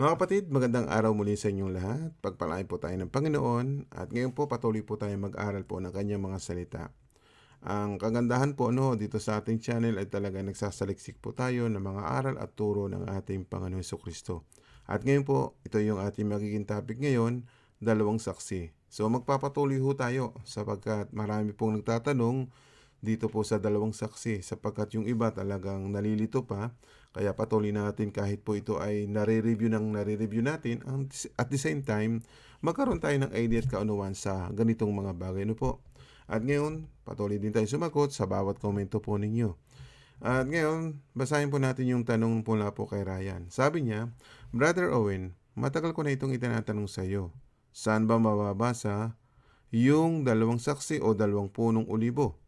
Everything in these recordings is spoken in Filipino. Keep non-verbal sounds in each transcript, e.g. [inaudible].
Mga kapatid, magandang araw muli sa inyong lahat. Pagpalain po tayo ng Panginoon at ngayon po patuloy po tayo mag-aral po ng kanyang mga salita. Ang kagandahan po no, dito sa ating channel ay talaga nagsasaliksik po tayo ng mga aral at turo ng ating Panginoon Heso Kristo. At ngayon po, ito yung ating magiging topic ngayon, dalawang saksi. So magpapatuloy ho tayo sapagkat marami pong nagtatanong dito po sa dalawang saksi sapagkat yung iba talagang nalilito pa kaya patuloy natin kahit po ito ay nare-review ng nare-review natin at the same time magkaroon tayo ng idea at kaunuan sa ganitong mga bagay no po. At ngayon, patuloy din tayo sumagot sa bawat komento po ninyo. At ngayon, basahin po natin yung tanong mula po kay Ryan. Sabi niya, Brother Owen, matagal ko na itong itinatanong sa iyo. Saan ba mababasa yung dalawang saksi o dalawang punong ulibo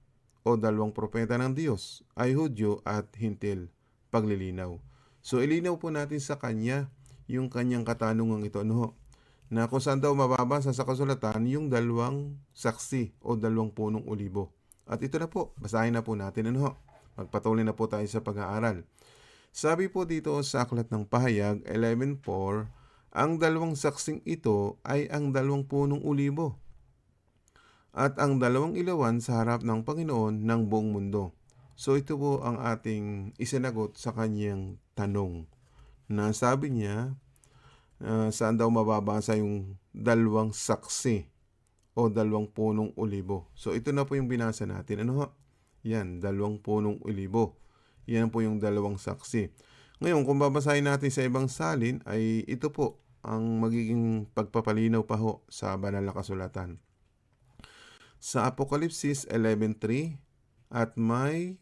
o dalawang propeta ng Diyos ay Hudyo at Hintil? Paglilinaw. So ilinaw po natin sa kanya yung kanyang katanungang ito. Ano ho? na kung saan daw mababasa sa kasulatan yung dalawang saksi o dalawang punong ulibo. At ito na po, basahin na po natin ano. Magpatuloy na po tayo sa pag-aaral. Sabi po dito sa Aklat ng Pahayag 11.4, ang dalawang saksing ito ay ang dalawang punong ulibo at ang dalawang ilawan sa harap ng Panginoon ng buong mundo. So ito po ang ating isinagot sa kanyang tanong na sabi niya, Ah, saan daw mababasa yung dalawang saksi o dalawang punong ulibo. So ito na po yung binasa natin. Ano ho? Yan, dalawang punong ulibo. Yan po yung dalawang saksi. Ngayon, kung babasahin natin sa ibang salin, ay ito po ang magiging pagpapalinaw pa ho sa banal na kasulatan. Sa Apokalipsis 11.3, at may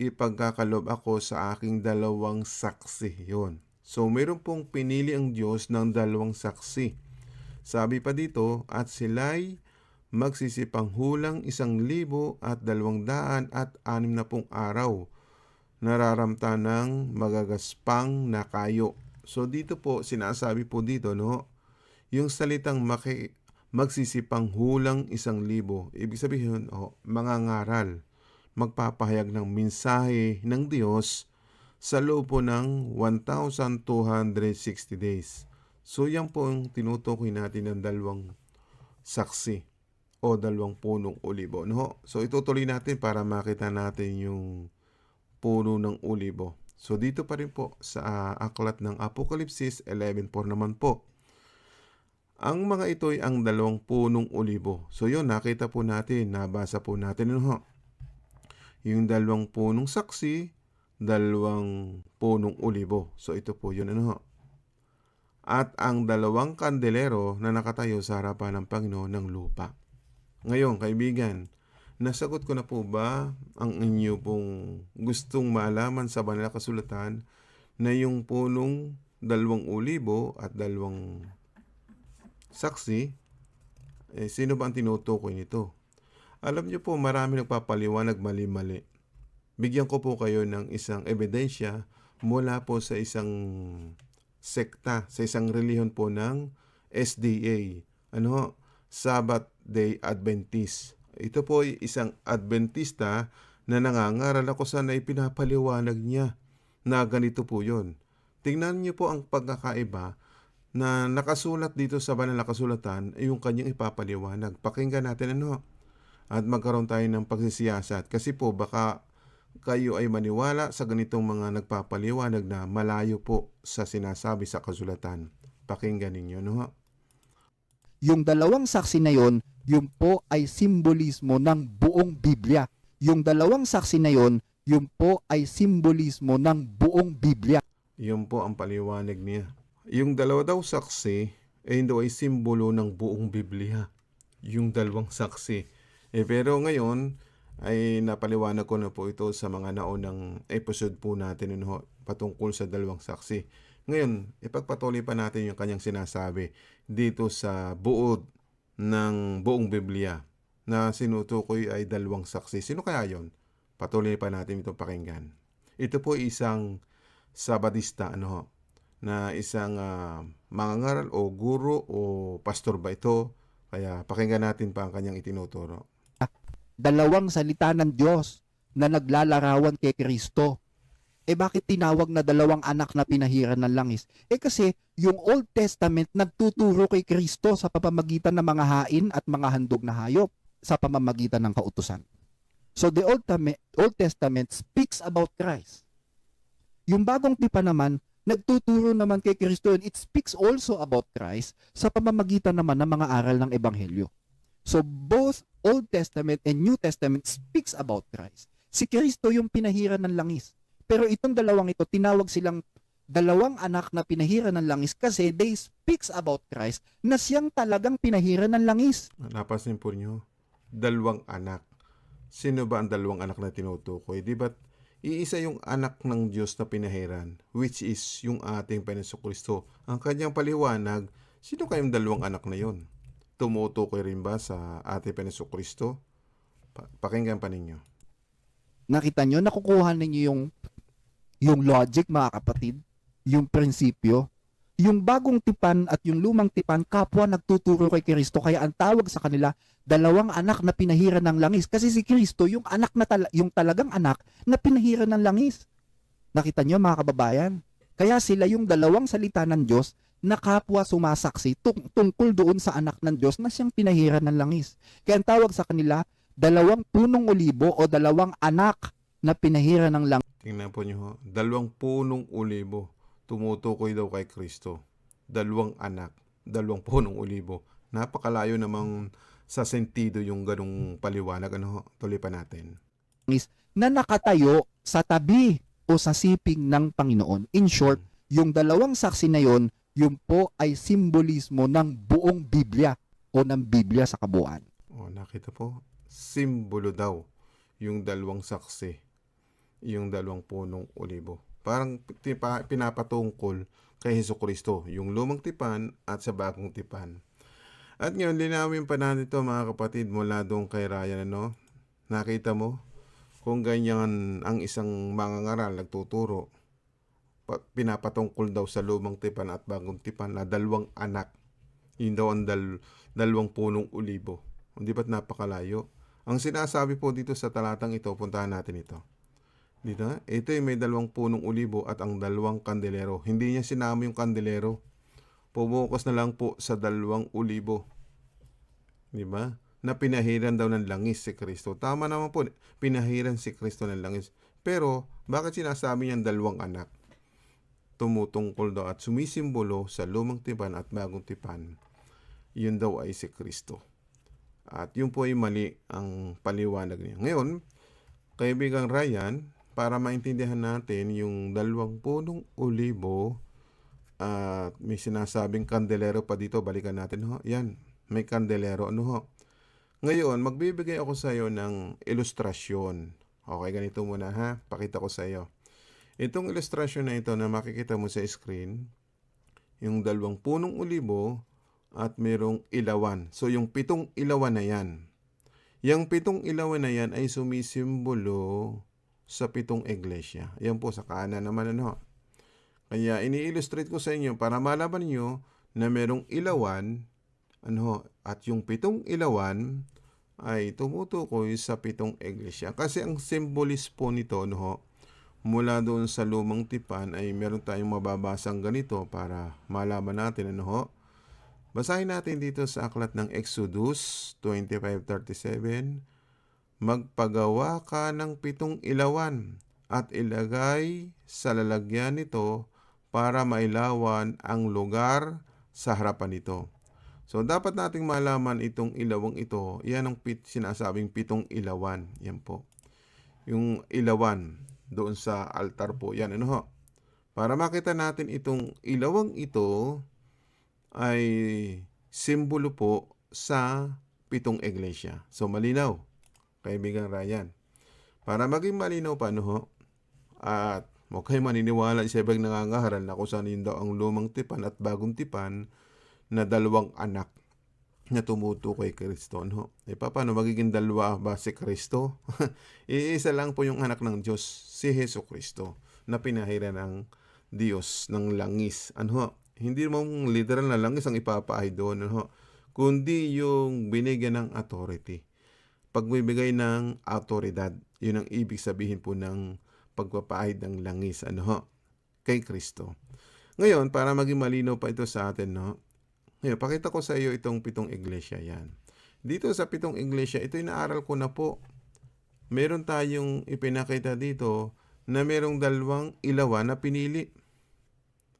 ipagkakalob ako sa aking dalawang saksi. Yun. So, meron pong pinili ang Diyos ng dalawang saksi. Sabi pa dito, at sila'y magsisipang hulang isang libo at dalawang daan at anim na pong araw. Nararamta ng magagaspang na kayo. So, dito po, sinasabi po dito, no? Yung salitang maki, magsisipang hulang isang libo. Ibig sabihin, oh, mga ngaral. Magpapahayag ng mensahe ng Diyos sa loob ng 1,260 days. So yan po ang tinutukoy natin ng dalawang saksi o dalawang punong ulibo. No? So itutuloy natin para makita natin yung puno ng ulibo. So dito pa rin po sa ah, aklat ng Apokalipsis 11.4 naman po. Ang mga ito ay ang dalawang punong ulibo. So yun, nakita po natin, nabasa po natin. Ano? Yung dalawang punong saksi, dalawang punong ulibo. So ito po yun ano. At ang dalawang kandelero na nakatayo sa harapan ng Panginoon ng lupa. Ngayon, kaibigan, nasagot ko na po ba ang inyo pong gustong malaman sa banal na kasulatan na yung punong dalawang ulibo at dalawang saksi, eh, sino ba ang tinutukoy nito? Alam niyo po, marami nagpapaliwanag mali-mali. Bigyan ko po kayo ng isang ebidensya mula po sa isang sekta, sa isang reliyon po ng SDA. Ano? Sabbath Day Adventist. Ito po ay isang Adventista na nangangaral ako sana ipinapaliwanag niya na ganito po yon. Tingnan niyo po ang pagkakaiba na nakasulat dito sa banal na kasulatan ay yung kanyang ipapaliwanag. Pakinggan natin ano at magkaroon tayo ng pagsisiyasat. Kasi po baka kayo ay maniwala sa ganitong mga nagpapaliwanag na malayo po sa sinasabi sa kasulatan. Pakinggan ninyo, no? yung dalawang saksi na yon, yun po ay simbolismo ng buong Biblia. Yung dalawang saksi na yon, yun po ay simbolismo ng buong Biblia. Yun po ang paliwanag niya. Yung dalawa daw saksi, eh ay simbolo ng buong Biblia. Yung dalawang saksi. Eh pero ngayon, ay napaliwanag ko na po ito sa mga naunang episode po natin ano, patungkol sa dalawang saksi. Ngayon, ipagpatuloy pa natin yung kanyang sinasabi dito sa buod ng buong Biblia na sinutukoy ay dalawang saksi. Sino kaya yon? Patuloy pa natin ito pakinggan. Ito po isang Sabadista ano ho, na isang ah, mangangaral o guro o pastor ba ito. Kaya pakinggan natin pa ang kanyang itinuturo. Dalawang salita ng Diyos na naglalarawan kay Kristo. Eh bakit tinawag na dalawang anak na pinahiran ng langis? Eh kasi yung Old Testament nagtuturo kay Kristo sa pamamagitan ng mga hain at mga handog na hayop sa pamamagitan ng kautusan. So the Old Testament, Old Testament speaks about Christ. Yung bagong tipan naman, nagtuturo naman kay Kristo and it speaks also about Christ sa pamamagitan naman ng mga aral ng Ebanghelyo. So both Old Testament and New Testament speaks about Christ. Si Kristo yung pinahiran ng langis. Pero itong dalawang ito, tinawag silang dalawang anak na pinahiran ng langis kasi they speaks about Christ na siyang talagang pinahiran ng langis. Napasin po niyo, dalawang anak. Sino ba ang dalawang anak na tinutukoy? Di ba iisa yung anak ng Diyos na pinahiran, which is yung ating Panginoon Kristo. Ang kanyang paliwanag, sino kayong dalawang anak na yon? Tumutukoy rin ba sa ating Panginoon Kristo? Pa- pakinggan pa ninyo. Nakita nyo, nakukuha ninyo yung yung logic mga kapatid, yung prinsipyo, yung bagong tipan at yung lumang tipan, kapwa nagtuturo kay Kristo. Kaya ang tawag sa kanila, dalawang anak na pinahiran ng langis. Kasi si Kristo, yung anak na tala- yung talagang anak na pinahiran ng langis. Nakita nyo mga kababayan? Kaya sila yung dalawang salita ng Diyos na kapwa sumasaksi tung- tungkol doon sa anak ng Diyos na siyang pinahiran ng langis. Kaya ang tawag sa kanila, dalawang punong olibo o dalawang anak na pinahiran ng langis. Tingnan po niyo, ho. dalawang punong ulibo tumutukoy daw kay Kristo. Dalawang anak, dalawang [laughs] punong ulibo. Napakalayo namang sa sentido yung ganong paliwanag. Ano ho? Tuloy pa natin. na nakatayo sa tabi o sa siping ng Panginoon. In short, yung dalawang saksi na yon, yun po ay simbolismo ng buong Biblia o ng Biblia sa kabuuan. O, nakita po, simbolo daw yung dalawang saksi, yung dalawang punong olibo. Parang tipa, pinapatungkol kay Heso Kristo, yung lumang tipan at sa bagong tipan. At ngayon, linawin pa natin ito mga kapatid mula doon kay Ryan, ano? Nakita mo? Kung ganyan ang isang mangangaral nagtuturo, pa- pinapatungkol daw sa lumang tipan at bagong tipan na dalawang anak. Yun daw ang dal- dalawang punong ulibo. Hindi ba't napakalayo? Ang sinasabi po dito sa talatang ito, puntahan natin ito. Dito, ito yung may dalawang punong ulibo at ang dalawang kandelero. Hindi niya sinama yung kandelero. Pumukas na lang po sa dalawang ulibo. Di ba? Na pinahiran daw ng langis si Kristo. Tama naman po, pinahiran si Kristo ng langis. Pero, bakit sinasabi niyang dalawang anak? Tumutungkol daw at sumisimbolo sa lumang tipan at bagong tipan. Yun daw ay si Kristo. At yun po ay mali ang paliwanag niya. Ngayon, kaibigang Ryan, para maintindihan natin yung dalawang punong olibo at may sinasabing kandelero pa dito, balikan natin ho. Yan, may kandelero. Ano ho? Ngayon, magbibigay ako sa iyo ng ilustrasyon. Okay, ganito muna ha. Pakita ko sa iyo. Itong ilustrasyon na ito na makikita mo sa screen, yung dalawang punong olibo at merong ilawan. So, yung pitong ilawan na yan. Yung pitong ilawan na yan ay sumisimbolo sa pitong iglesia. Yan po sa kanan naman ano. Kaya ini-illustrate ko sa inyo para malaman niyo na merong ilawan ano at yung pitong ilawan ay tumutukoy sa pitong iglesia. Kasi ang symbolis po nito no ho, mula doon sa lumang tipan ay meron tayong mababasang ganito para malaman natin ano ho. Basahin natin dito sa aklat ng Exodus 25:37. Magpagawa ka ng pitong ilawan at ilagay sa lalagyan nito para mailawan ang lugar sa harapan nito. So dapat nating malaman itong ilawang ito. Yan ang pit, sinasabing pitong ilawan. Yan po. Yung ilawan doon sa altar po. Yan ano ho. Para makita natin itong ilawang ito ay simbolo po sa pitong iglesia. So malinaw, kaibigan Ryan. Para maging malinaw pa ano ho, at huwag kayo maniniwala sa ibang nangangaharal na kung saan yun daw ang lumang tipan at bagong tipan na dalawang anak na tumutukoy kay Kristo. No? E paano magiging dalawa ba si Kristo? [laughs] Iisa lang po yung anak ng Diyos, si Heso Kristo, na pinahiran ng Diyos ng langis. Ano? Hindi mong literal na langis ang ipapahay doon. Ano? Kundi yung binigyan ng authority. Pagbibigay ng autoridad. Yun ang ibig sabihin po ng pagpapaahid ng langis ano kay Kristo. Ngayon, para maging malinaw pa ito sa atin, no? Ngayon, pakita ko sa iyo itong pitong iglesia yan. Dito sa pitong iglesia, ito inaaral ko na po. Meron tayong ipinakita dito na merong dalawang ilawan na pinili.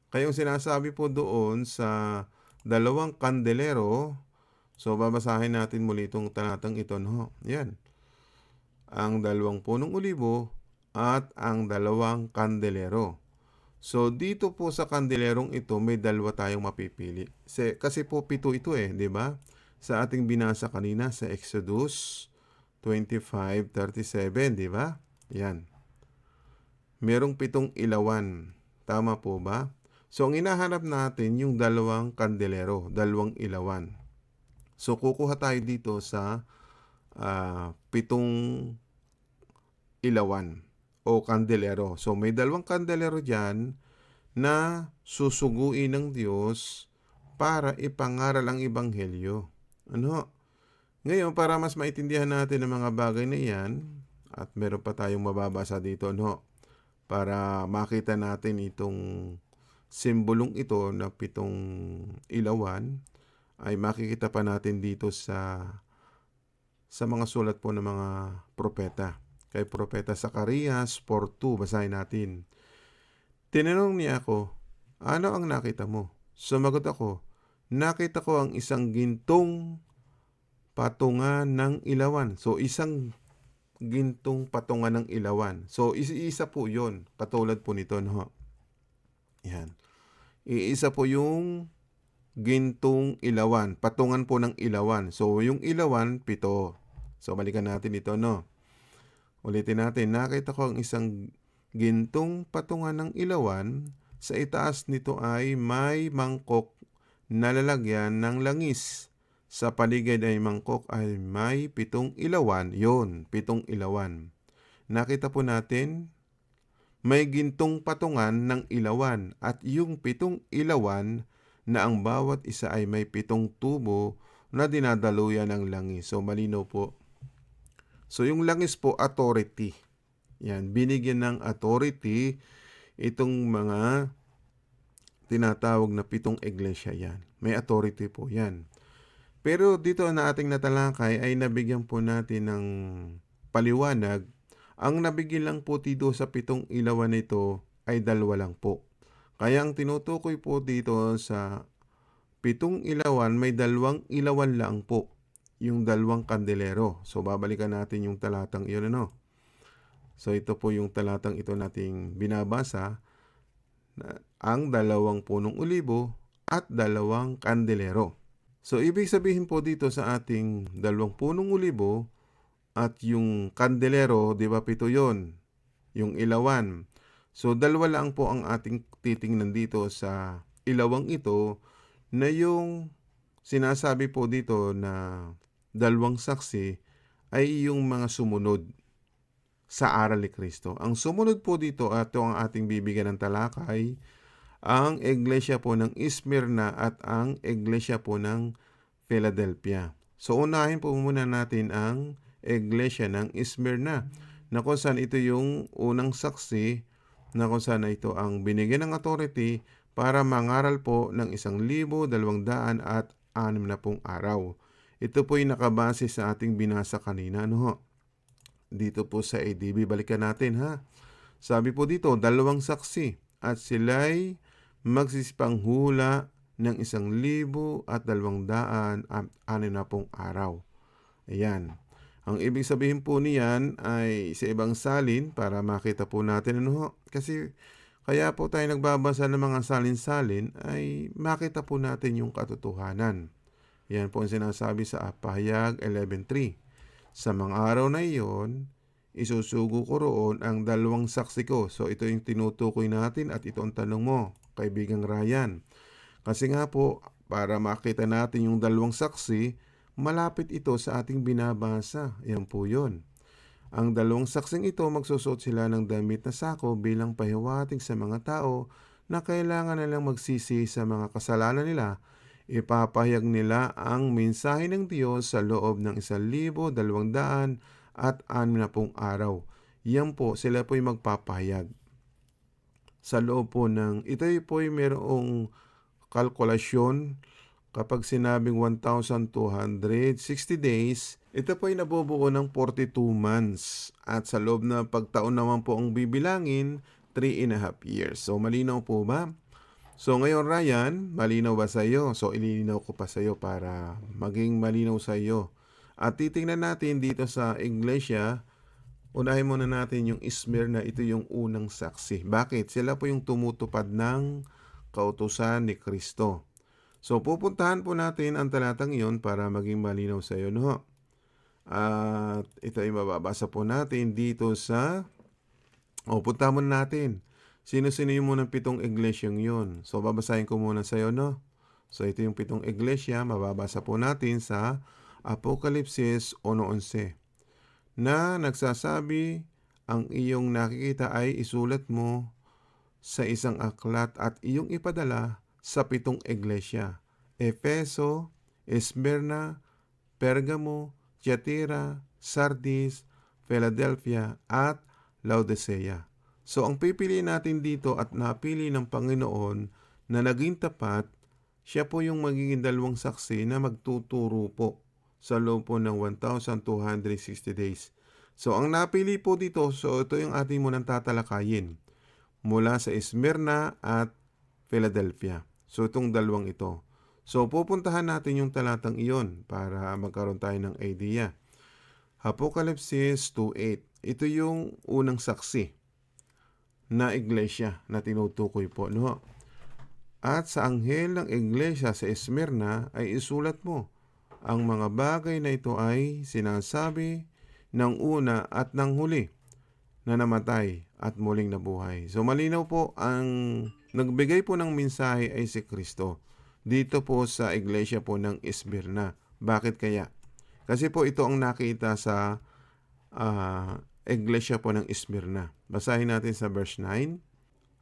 Kayong sinasabi po doon sa dalawang kandelero, so babasahin natin muli itong talatang ito, no? Yan. Ang dalawang punong ulibo at ang dalawang kandelero. So dito po sa kandelerong ito may dalawa tayong mapipili. Kasi po pito ito eh, 'di ba? Sa ating binasa kanina sa Exodus 25:37, 'di ba? Yan. Merong pitong ilawan. Tama po ba? So ang hinahanap natin yung dalawang kandelero, dalawang ilawan. So kukuha tayo dito sa ah, pitong ilawan o kandelero. So may dalawang kandelero diyan na susuguin ng Diyos para ipangaral ang ebanghelyo. Ano? Ngayon, para mas maintindihan natin ang mga bagay na yan, at meron pa tayong mababasa dito, no? Para makita natin itong simbolong ito na pitong ilawan, ay makikita pa natin dito sa sa mga sulat po ng mga propeta kay Propeta Zacarias 4.2. Basahin natin. Tinanong niya ako, ano ang nakita mo? Sumagot ako, nakita ko ang isang gintong patungan ng ilawan. So, isang gintong patungan ng ilawan. So, isa-isa po yon Katulad po nito, no? Yan. Iisa po yung gintong ilawan. Patungan po ng ilawan. So, yung ilawan, pito. So, balikan natin ito, no? Ulitin natin, nakita ko ang isang gintong patungan ng ilawan. Sa itaas nito ay may mangkok na lalagyan ng langis. Sa paligid ay mangkok ay may pitong ilawan. Yon, pitong ilawan. Nakita po natin, may gintong patungan ng ilawan at yung pitong ilawan na ang bawat isa ay may pitong tubo na dinadaluyan ng langis. So malinaw po. So yung langis po, authority. Yan, binigyan ng authority itong mga tinatawag na pitong iglesia yan. May authority po yan. Pero dito na ating natalakay ay nabigyan po natin ng paliwanag. Ang nabigyan lang po dito sa pitong ilawan nito ay dalawa lang po. Kaya ang tinutukoy po dito sa pitong ilawan, may dalawang ilawan lang po yung dalawang kandelero. So, babalikan natin yung talatang iyon, ano? So, ito po yung talatang ito nating binabasa. Na, ang dalawang punong ulibo at dalawang kandelero. So, ibig sabihin po dito sa ating dalawang punong ulibo at yung kandelero, di ba pito yon Yung ilawan. So, dalawa lang po ang ating titingnan dito sa ilawang ito na yung sinasabi po dito na dalawang saksi ay yung mga sumunod sa aral ni Kristo. Ang sumunod po dito, at ang ating bibigyan ng talakay, ang iglesia po ng Smyrna at ang iglesia po ng Philadelphia. So unahin po muna natin ang iglesia ng Smyrna na kung saan ito yung unang saksi na kung saan ito ang binigyan ng authority para mangaral po ng isang libo, dalawang daan at anim na pong araw. Ito po yung nakabase sa ating binasa kanina. Ano ho? Dito po sa ADB, balikan natin ha. Sabi po dito, dalawang saksi at sila'y magsispanghula ng isang libo at dalawang daan at anim na pong araw. Ayan. Ang ibig sabihin po niyan ay sa ibang salin para makita po natin ano ho. Kasi kaya po tayo nagbabasa ng mga salin-salin ay makita po natin yung katotohanan. Yan po ang sinasabi sa Pahayag 11.3. Sa mga araw na iyon, isusugo ko roon ang dalawang saksi ko. So ito yung tinutukoy natin at ito ang tanong mo, kaibigang Ryan. Kasi nga po, para makita natin yung dalawang saksi, malapit ito sa ating binabasa. Yan po yun. Ang dalawang saksing ito magsusot sila ng damit na sako bilang pahiwatig sa mga tao na kailangan nilang magsisi sa mga kasalanan nila. Ipapahayag nila ang mensahe ng Diyos sa loob ng isang libo, dalawang daan at anim na pong araw. yan po, sila po yung magpapahayag. Sa loob po ng, ito po yung merong kalkulasyon kapag sinabing 1,260 days, ito po ay nabubuo ng 42 months. At sa loob na pagtaon naman po ang bibilangin, 3 and a half years. So, malinaw po ba? So, ngayon Ryan, malinaw ba sa iyo? So, ililinaw ko pa sa iyo para maging malinaw sa iyo. At titingnan natin dito sa Iglesia, unahin muna natin yung Smyrna, ito yung unang saksi. Bakit? Sila po yung tumutupad ng kautusan ni Kristo. So, pupuntahan po natin ang talatang iyon para maging malinaw sa iyo, no? At ito ay mababasa po natin dito sa... O, punta muna natin. Sino-sino yung munang pitong iglesyang yun? So, babasahin ko muna sa iyo, no? So, ito yung pitong iglesia. Mababasa po natin sa Apokalipsis 1.11 na nagsasabi, ang iyong nakikita ay isulat mo sa isang aklat at iyong ipadala sa pitong iglesia. Efeso, Esmerna, Pergamo, Tiatira, Sardis, Philadelphia, at Laodicea. So ang pipili natin dito at napili ng Panginoon na naging tapat, siya po yung magiging dalawang saksi na magtuturo po sa loob po ng 1,260 days. So ang napili po dito, so ito yung ating munang tatalakayin mula sa Esmerna at Philadelphia. So itong dalawang ito. So pupuntahan natin yung talatang iyon para magkaroon tayo ng idea. Apokalipsis 2.8. Ito yung unang saksi na iglesia na tinutukoy po. No? At sa anghel ng iglesia sa Esmerna ay isulat mo, ang mga bagay na ito ay sinasabi ng una at ng huli na namatay at muling nabuhay. So malinaw po ang nagbigay po ng mensahe ay si Kristo. Dito po sa iglesia po ng Esmirna. Bakit kaya? Kasi po ito ang nakita sa ah, iglesia po ng Esmirna. Basahin natin sa verse 9.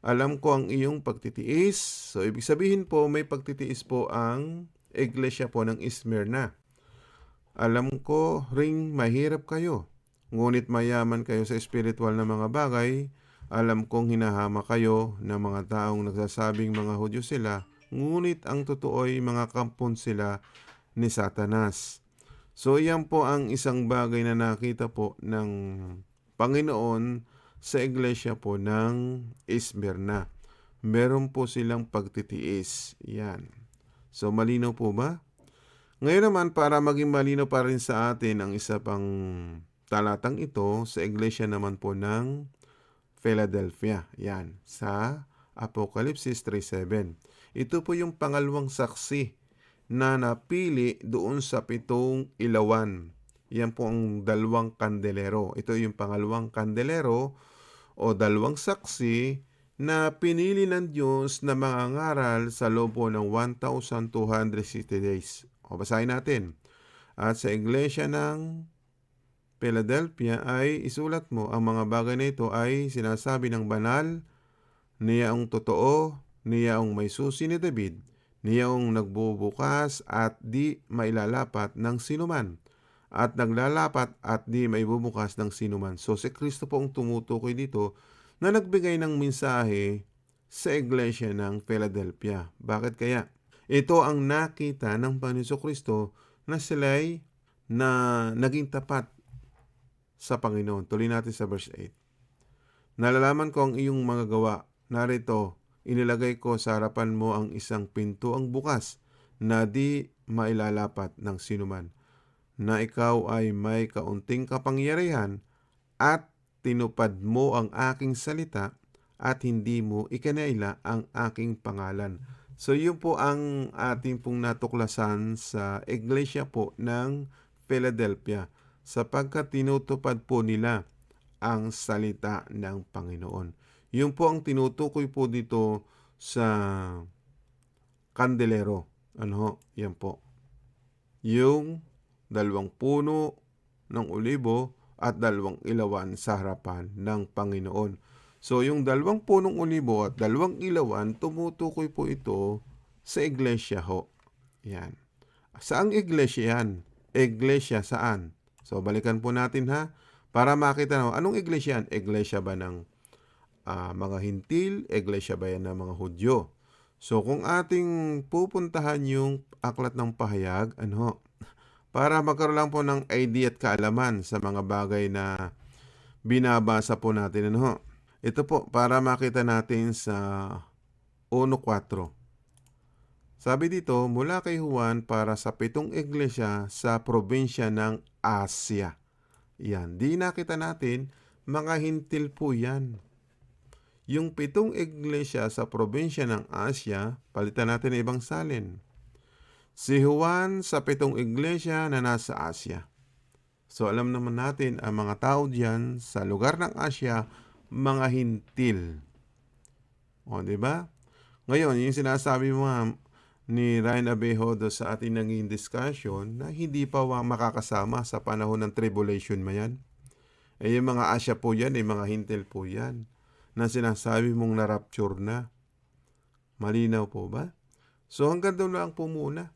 Alam ko ang iyong pagtitiis. So ibig sabihin po may pagtitiis po ang iglesia po ng Esmirna. Alam ko ring mahirap kayo. Ngunit mayaman kayo sa espiritual na mga bagay. Alam kong hinahama kayo ng mga taong nagsasabing mga Hudyo sila, ngunit ang totoo ay mga kampon sila ni Satanas. So iyan po ang isang bagay na nakita po ng Panginoon sa iglesia po ng Esmerna. Meron po silang pagtitiis. Yan. So malinaw po ba? Ngayon naman para maging malinaw pa rin sa atin ang isa pang talatang ito sa iglesia naman po ng Philadelphia. Yan, sa Apokalipsis 3.7. Ito po yung pangalawang saksi na napili doon sa pitong ilawan. Yan po ang dalawang kandelero. Ito yung pangalawang kandelero o dalawang saksi na pinili ng Diyos na mga ngaral sa loob po ng 1,260 days. O basahin natin. At sa iglesia ng Philadelphia ay isulat mo ang mga bagay na ito ay sinasabi ng banal, niya ang totoo, niya ang may susi ni David, niya ang nagbubukas at di mailalapat ng sinuman, at naglalapat at di maibubukas ng sinuman. So si Kristo po ang tumutukoy dito na nagbigay ng mensahe sa iglesia ng Philadelphia. Bakit kaya? Ito ang nakita ng Panginoon Kristo na sila'y na naging tapat sa Panginoon. Tuloy natin sa verse 8. Nalalaman ko ang iyong mga gawa. Narito, inilagay ko sa harapan mo ang isang pintuang bukas na di mailalapat ng sinuman. Na ikaw ay may kaunting kapangyarihan at tinupad mo ang aking salita at hindi mo ikanaila ang aking pangalan. So yun po ang ating pong natuklasan sa iglesia po ng Philadelphia sapagkat tinutupad po nila ang salita ng Panginoon. Yun po ang tinutukoy po dito sa kandelero. Ano? Yan po. Yung dalawang puno ng olibo at dalawang ilawan sa harapan ng Panginoon. So yung dalawang punong olibo at dalawang ilawan, tumutukoy po ito sa iglesia ho. Yan. Saang iglesia yan? Iglesia saan? So balikan po natin ha. Para makita no, anong iglesia yan? Iglesia ba ng ah, mga hintil? Iglesia ba yan ng mga Hudyo? So kung ating pupuntahan yung aklat ng pahayag, ano, para magkaroon lang po ng idea at kaalaman sa mga bagay na binabasa po natin, ano. Ito po, para makita natin sa 1.4. Sabi dito, mula kay Juan para sa pitong iglesia sa probinsya ng Asya. Yan, di nakita natin, mga hintil po yan. Yung pitong iglesia sa probinsya ng Asya, palitan natin ng ibang salin. Si Juan sa pitong iglesia na nasa Asya. So alam naman natin ang mga tao diyan sa lugar ng Asya, mga hintil. O, di ba? Ngayon, yung sinasabi mo ni Ryan Abejodo sa ating naging discussion na hindi pa makakasama sa panahon ng tribulation ma yan. Eh, yung mga Asya po yan, eh, mga hintil po yan na sinasabi mong na-rapture na. Malinaw po ba? So hanggang doon lang po muna.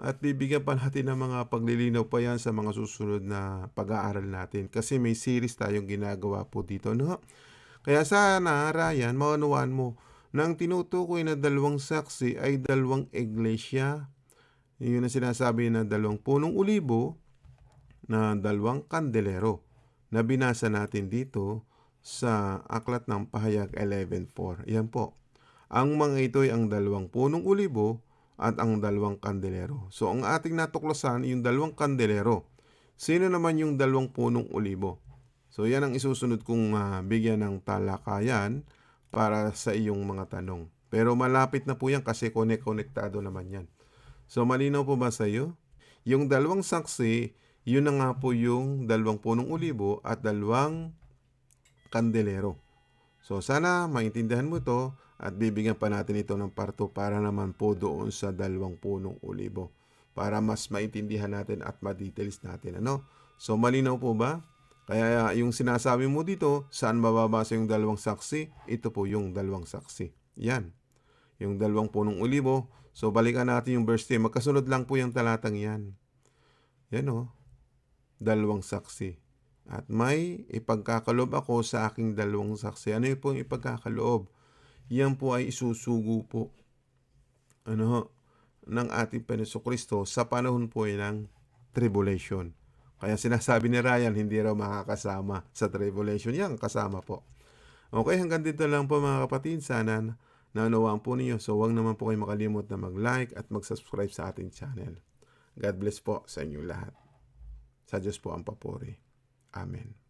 At bibigyan pa natin ng mga paglilinaw pa yan sa mga susunod na pag-aaral natin. Kasi may series tayong ginagawa po dito. No? Kaya sana, Ryan, maunawaan mo na ang tinutukoy na dalawang saksi ay dalawang iglesia. Yun ang sinasabi na dalawang punong ulibo na dalawang kandelero na binasa natin dito sa aklat ng pahayag 11.4. Yan po. Ang mga ito ay ang dalawang punong ulibo at ang dalawang kandelero. So ang ating natuklasan yung dalawang kandelero. Sino naman yung dalawang punong ulibo? So yan ang isusunod kong ah, bigyan ng talakayan para sa iyong mga tanong. Pero malapit na po yan kasi connect-connectado naman yan. So malinaw po ba sa iyo? Yung dalawang saksi, yun na nga po yung dalawang punong ulibo at dalawang kandelero. So sana maintindihan mo ito at bibigyan pa natin ito ng parto para naman po doon sa dalawang punong ulibo para mas maintindihan natin at ma-details natin. Ano? So malinaw po ba? Kaya yung sinasabi mo dito, saan mababasa yung dalawang saksi? Ito po yung dalawang saksi. Yan. Yung dalawang punong ulibo. So balikan natin yung verse 10. Magkasunod lang po yung talatang yan. Yan o. Dalawang saksi. At may ipagkakaloob ako sa aking dalawang saksi. Ano yung po yung ipagkakaloob? Yan po ay isusugo po ano ho, ng ating Panginoon Kristo sa panahon po ng tribulation. Kaya sinasabi ni Ryan, hindi raw makakasama sa tribulation. Yan, kasama po. Okay, hanggang dito lang po mga kapatid. Sana naunawaan po ninyo. So, huwag naman po kayo makalimot na mag-like at mag-subscribe sa ating channel. God bless po sa inyo lahat. Sa Diyos po ang papuri. Amen.